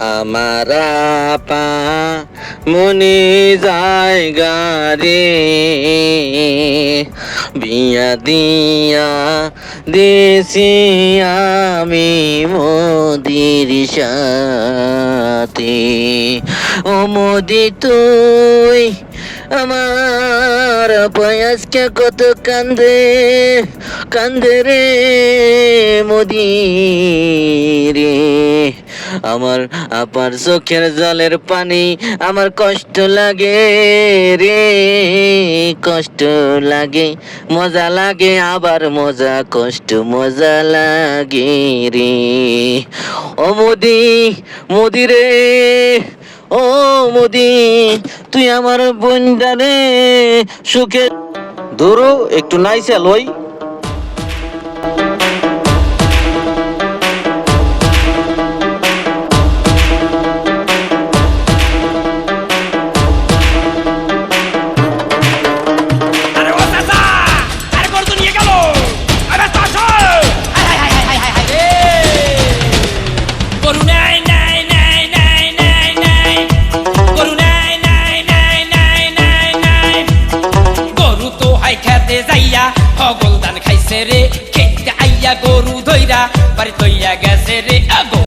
আমার আপা মনে জায়গা রে বিয়া দিয়া দেশি আমি মোদির সাথে। ও মোদি, তুই আমার বয়সকে কত কান্দে কান্দে রে মোদি রে। আমার আপার চোখের জলের পানি আমার কষ্ট লাগে রে, কষ্ট লাগে। মজা লাগে, আবার মজা, কষ্ট, মজা লাগে রে। ও মোদি মোদি রে, ও মোদি, তুই আমার বোনটা রে, সুখে ধরো, একটু নাইসা লই। যাইয়া হগল দান খাইছে রে খেতে আইয়া গরু ধইরা বাড়ি তৈয়া গেছে রে আগো